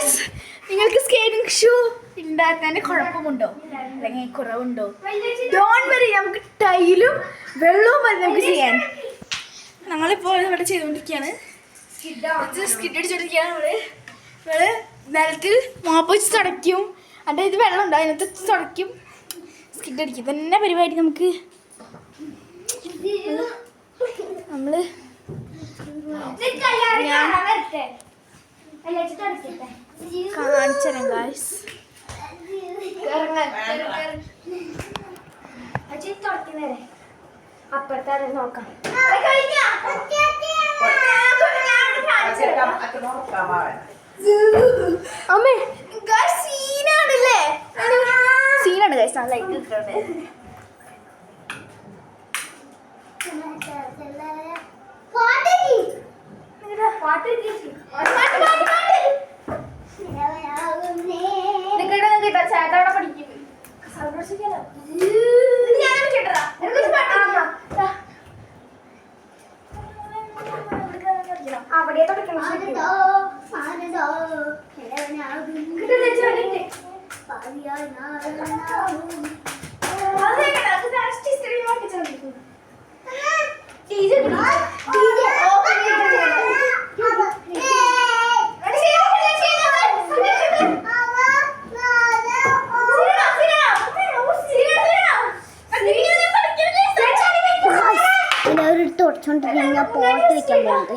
Guys നിങ്ങൾക്ക് skating shoe ഉണ്ടാക്കുന്നതിന് കുഴപ്പമുണ്ടോ? അല്ലെങ്കിൽ കുറവുണ്ടോ? ഡോൺ വരെ നമുക്ക് ടൈലും വെള്ളവും വരെ നമുക്ക് ചെയ്യാൻ. ഞങ്ങളിപ്പോൾ ഇവിടെ ചെയ്തുകൊണ്ടിരിക്കുകയാണ്. സ്കിഡ് അടിച്ചോണ്ടിരിക്കുകയാണ് നമ്മൾ നമ്മൾ നിലത്തിൽ മോപ്പ് വെച്ച് തുടയ്ക്കും. അതിന്റെ ഇത് വെള്ളം ഉണ്ടോ അതിനകത്ത് തുടയ്ക്കും. സ്കിഡ് അടിക്കും. തന്നെ പരിപാടി നമുക്ക്. നമ്മൾ കാണിച്ചു തരാം ഗായ്സ് അപ്പുറത്താണ് നോക്കാം അമ്മേ സീനാണല്ലേ? സീനാണ് ഗായ്സ് നല്ല ലൈറ്റ് ഇട്ടിട്ടുണ്ട് ചേട്ടവിടെ ഞാൻ പോട്ട് വെക്കാൻ പോകുന്നത്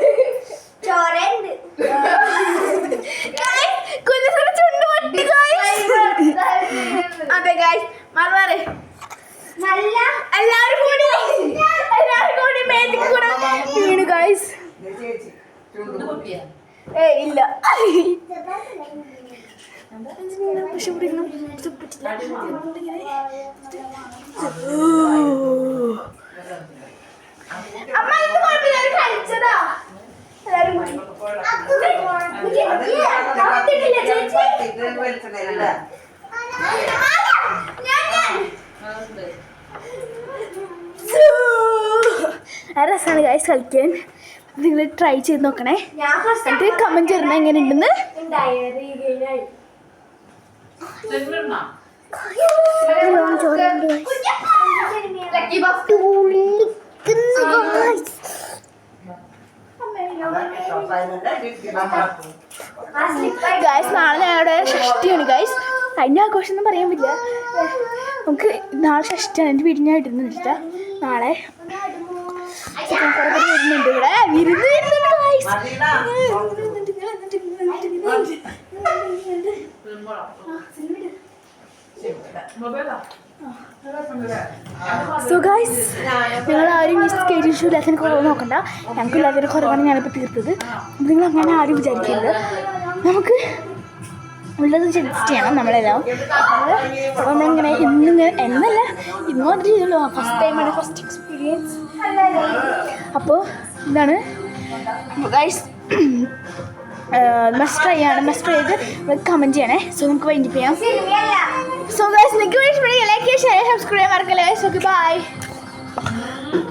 എല്ലാവരും കൂടി എല്ലാവരും കൂടി മേത്തിക്ക് കൂടെ വീണ് ഗായ്സ് ഏ ഇല്ല പക്ഷെ പറ്റില്ല. അമ്മ ഇത് കുഴപ്പമില്ല കഴിച്ചതാ ഞാൻ കൂടി രസമാണ് ഗൈസ് കളിക്കാൻ. നിങ്ങൾ ട്രൈ ചെയ്ത് നോക്കണേ. ഞാൻ എന്നിട്ട് കമന്റ് ചെയ്യണേ എങ്ങനെ ഉണ്ടെന്ന് ഗായ്സ് നാളെ ഞങ്ങളുടെ ഷഷ്ടിയാണ് ഗായ്സ് അതിന്റെ ആഘോഷം ഒന്നും പറയാൻ പറ്റില്ല. നമുക്ക് നാളെ ഷഷ്ടിയാണ്. എന്റെ ഞാൻ ഇടുന്നില്ല നാളെ വരുന്നുണ്ട് ഇവിടെ. വിരുന്ന് സോ ഗായ്സ് നിങ്ങൾ ആരും കുറവ് നോക്കണ്ട. ഞങ്ങൾക്ക് ഇല്ലാത്തതിന് കുറവാണ് ഞാനിപ്പോൾ തീർത്തത്. നിങ്ങൾ അങ്ങനെ ആരും വിചാരിക്കരുത്. നമുക്ക് ഉള്ളത് ജഡ്ജ് ചെയ്യണം നമ്മളെല്ലാം എങ്ങനെ ഇന്നിങ്ങനെ എന്നല്ല ഇന്ന് ചെയ്തുള്ളൂ ഫസ്റ്റ് ടൈമാണ് ഫസ്റ്റ് എക്സ്പീരിയൻസ് അപ്പോൾ ഇതാണ് ഗൈസ് മസ്റ്റ് ട്രൈ ആണ്. മസ്റ്റ് ട്രൈ ചെയ്ത് കമന്റ് ചെയ്യണേ. സോ നമുക്ക് വൈൻഡപ്പ് ചെയ്യാം. സോ ഗൈസ് നിങ്ങൾക്ക് ലൈക്ക് ഷെയർ സബ്സ്ക്രൈബ് മറക്കല്ലേ? Guys okay bye